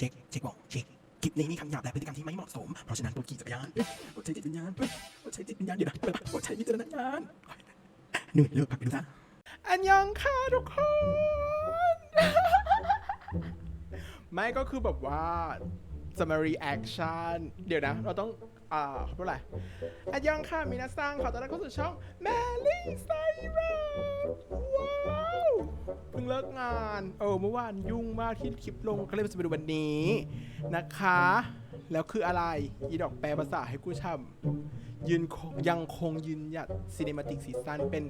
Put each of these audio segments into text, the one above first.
เช็คเช็คบอกเช็คคลิปนี้มีคำหยาบและพฤติกรรมที่ไม่เหมาะสม เพราะฉะนั้นตัวขี่จักรยานโปรดใช้จิตวิญญาณโปรดใช้จิตวิญญาณเดี๋ยวนะโปรดใช้วิจารณญาณหนื่ยเลิกพักไปดูนะอันยองค่ะทุกคน ไม่ก็คือแบบว่าจะมา reaction เดี๋ยวนะ เราต้อง อ่าเขาเรียกว่าอะไรอันยองค่ะมีนาซังขอต้อนรับเข้าสู่ช่องแมลี่ กงาน เออเมื่อวานยุ่งมากที่คลิปลงก็เลยจะไปดูวันนี้นะคะ แล้วคืออะไรอีดอกแปลภาษาให้กูช่ำยืนคงยังคงยืนหยัดซีนิมาติกซีซันเป็น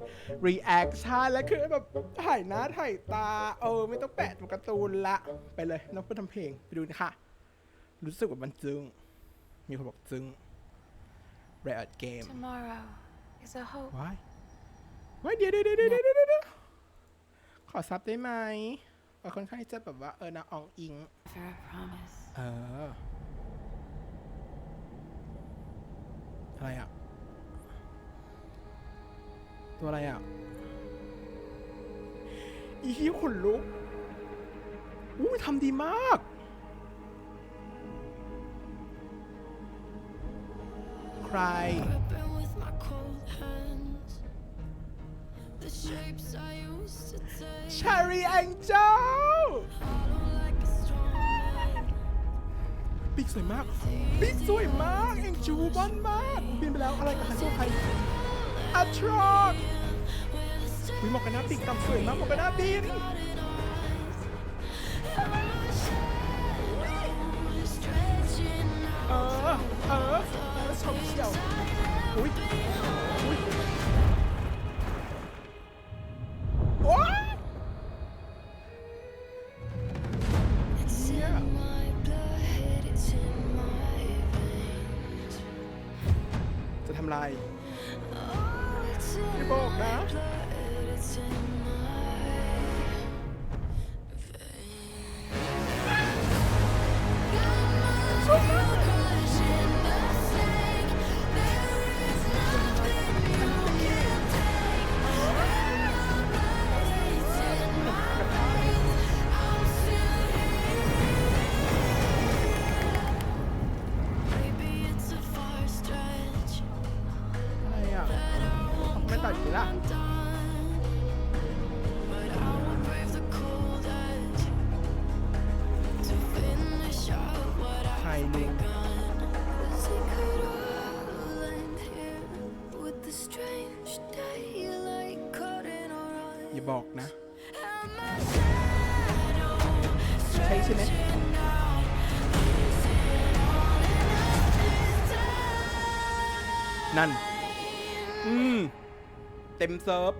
reaction และคือแบบถ่ายหน้าถ่ายตา เออ ไม่ต้องแปะตัวการ์ตูนละไปเลยน้องเพื่อนทำเพลงไปดูนะคะ รู้สึกว่ามันจึงมีคนบอกจึง Riot Game Tomorrow is a hope. ว้ายว้ายเดี๋ยวเดี๋ยวเดี๋ยวเดี๋ยวเดี๋ยวเดี๋ยว ขอซับได้ไหมเออค่อนข้างที่จะแบบว่า เออนะอองอิง For a promise. เออ อะไรอะ ตัวอะไรอะ อีฮิวขนลุกอุ้ยทำดีมาก ใคร ชารีแองเจล Hollow like a strong man. ปีกสวยมากปีกสวยมากเองจูบอนมากบินไปแล้วอะไรกับไฮโซใครอัทรอกวิหมอกกันหน้าปีกต่ำสวยมากหมอกกันหน้าบินำลาย อย่า eyes. บอกนะ And my shadow ใช่ใช่ไหม stretching out, pacing on and on นั่น อืม เต็มเซิร์ฟ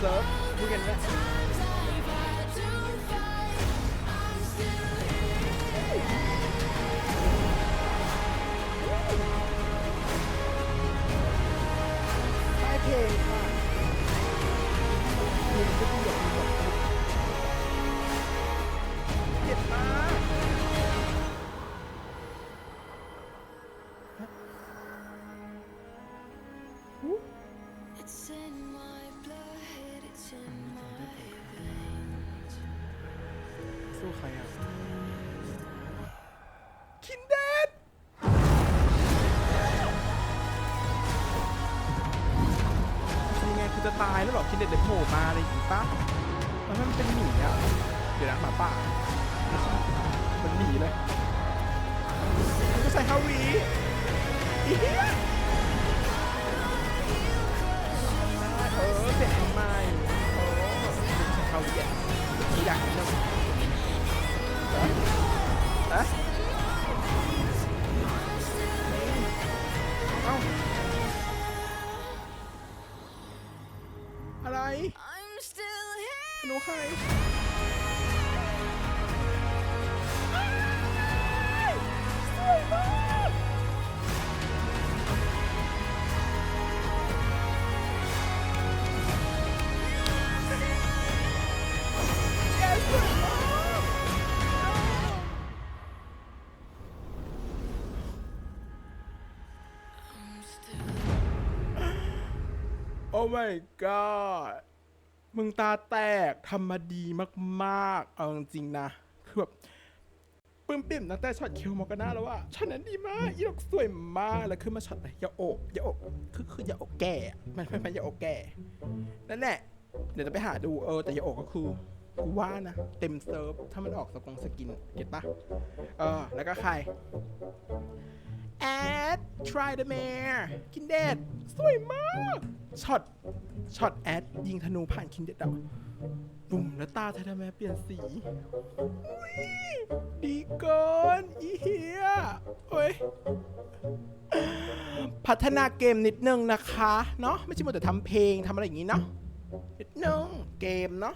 เต็มเใครอะคินเดดคือยังไงคือจะตายแล้วเหรอคินเดดเลยโผล่มาอะไรอย่างงี้ปะแล้วมันเป็นหมีอะเดี๋ยวนะหมาป่ามันหมีเลยมันก็ใส่ฮาวีอีเหี้ยะเอ้าอะไร I'm still here. หนูใครสวยมากแกสวยมาก อ้ my god มึงตาแตกทำมาดีมากๆ เอาจริงๆนะ คือแบบปลื้มปิ่มตั้งแต่ช็อตคิวมอกาน่าแล้วว่าช็อตนั้นดีมากอีดอกสวยมาก แล้วขึ้นมาช็อตอะไรอย่าโอบอย่าโอบคือคืออย่าโอบแก่ มันมันมันอย่าโอบแก่ นั่นแหละ เดี๋ยวจะไปหาดูเออ แต่อย่าโอบก็คือกูว่านะ เต็มเซิร์ฟ ถ้ามันออกสกงสกิน เก็ตปะเออ แล้วก็ใคร แอด try the mare คินเดดสวยมากช็อตช็อตแอดยิงธนูผ่านคินเดดอะบุ่มแล้วตาไททาแมเปลี่ยนสีดีเกินอีเฮียโอ้ยพัฒนาเกมนิดนึงนะคะ เนาะไม่ใช่มัวแต่ทำเพลงทำอะไรอย่างงี้เนาะนิดนึงเกมเนาะ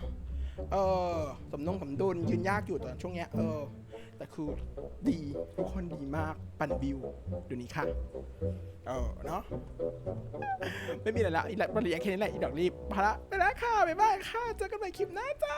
เออสมนงสมดุลยืนยากอยู่ตอนช่วงเนี้ยเออ แต่คือดีทุกคนดีมากปั่นบิวเดี๋ยวนี้ค่ะ เออเนาะไม่มีอะไรละอีกแล้วบริยาแค่นี้แหละอีดอกรีบพาละไปแล้วค่ะบ๊ายบายค่ะเจอกันใหม่คลิปหน้าจ้า